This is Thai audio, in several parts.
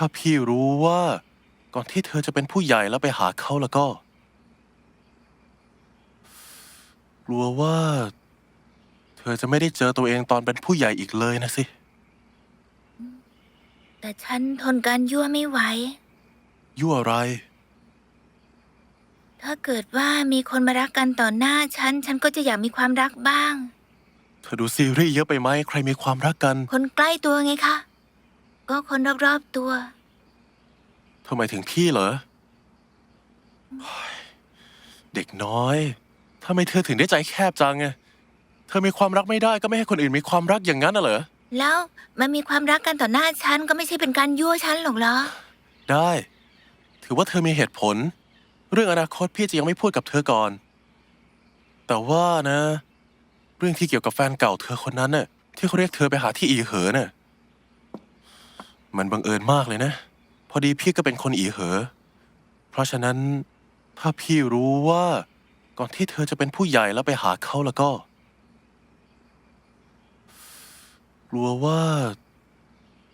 ถ้าพี่รู้ว่าก่อนที่เธอจะเป็นผู้ใหญ่แล้วไปหาเขาแล้วก็ กลัวว่า เธอจะไม่ได้เจอตัวเองตอนเป็นผู้ใหญ่อีกเลยนะสิ แต่ฉันทนการยั่วไม่ไหว ยั่วอะไร ถ้าเกิดว่ามีคนมารักกันต่อหน้าฉัน ฉันก็จะอยากมีความรักบ้าง เธอดูซีรีส์เยอะไปไหม ใครมีความรักกัน คนใกล้ตัวไงคะ ก็คนรอบๆตัวทำไมถึงพี่เหรอเฮ้ยเด็กน้อยทำไมเธอถึงได้ใจแคบจังไงเธอมีความรักไม่ได้ก็ไม่ให้คนอื่นมีความรักอย่างนั้นน่ะเหรอ แล้วมันมีความรักกันต่อหน้าฉันก็ไม่ใช่เป็นการยั่วฉันหรอกเหรอ ได้ ถือว่าเธอมีเหตุผล เรื่องอนาคตพี่จะยังไม่พูดกับเธอก่อน แต่ว่านะ เรื่องที่เกี่ยวกับแฟนเก่าเธอคนนั้นน่ะที่เขาเรียกเธอไปหาที่อีเหอน่ะ มันบังเอิญมากเลยนะ พอดีพี่ก็เป็นคนอีเหอ เพราะฉะนั้นถ้าพี่รู้ว่าก่อนที่เธอจะเป็นผู้ใหญ่แล้วไปหาเขาแล้วก็กลัวว่า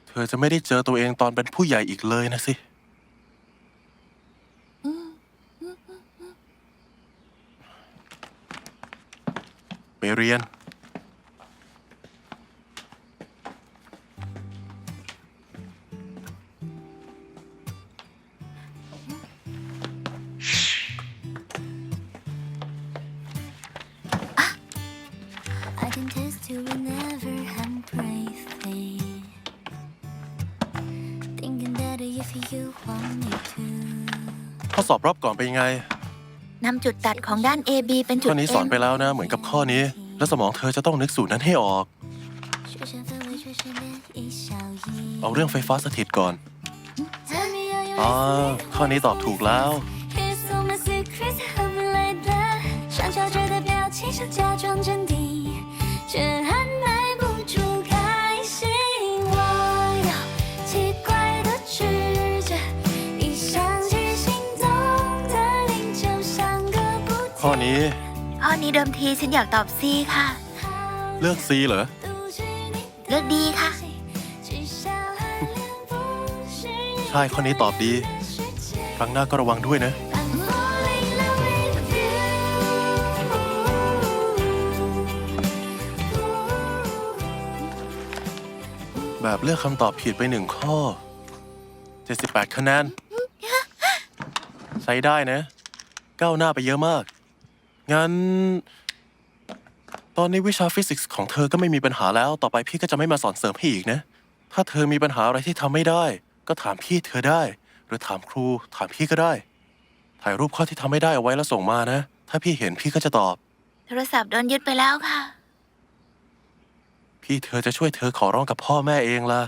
เธอจะไม่ได้เจอตัวเองตอนเป็นผู้ใหญ่อีกเลยนะสิ ไปเรียน ข้อสอบรอบก่อนเป็นยังไง นำจุดตัดของด้าน AB เป็นจุด ข้อนี้สอน M ไปแล้วนะ เหมือนกับข้อนี้ แล้วสมองเธอจะต้องนึกสูตรนั้นให้ออก 学生氛围却是涟漪效应 เอาเรื่องไฟฟ้าสถิตก่อน Tell me are you อ๋อ ข้อนี้ตอบถูกแล้ว Here's all my secrets how we like that 想笑着的表情想假装镇定却按 ข้อนี้ข้อนี้เดิมทีฉันอยากตอบ C ค่ะ เลือก C เหรอ เลือก D ค่ะ ใช่ข้อนี้ตอบดี ครั้งหน้าก็ระวังด้วยนะ แบบเลือกคำตอบผิดไปหนึ่งข้อ 78 คะแนน ใช้ได้นะ ก้าวหน้าไปเยอะมาก งั้น ตอนนี้วิชาฟิสิกส์ของเธอก็ไม่มีปัญหาแล้ว ต่อไปพี่ก็จะไม่มาสอนเสริมให้อีกนะ ถ้าเธอมีปัญหาอะไรที่ทำไม่ได้ ก็ถามพี่เธอได้ หรือถามครู ถามพี่ก็ได้ ถ่ายรูปข้อที่ทำไม่ได้เอาไว้แล้วส่งมานะ ถ้าพี่เห็นพี่ก็จะตอบ โทรศัพท์โดนยึดไปแล้วค่ะ พี่เธอจะช่วยเธอขอร้องกับพ่อแม่เองล่ะ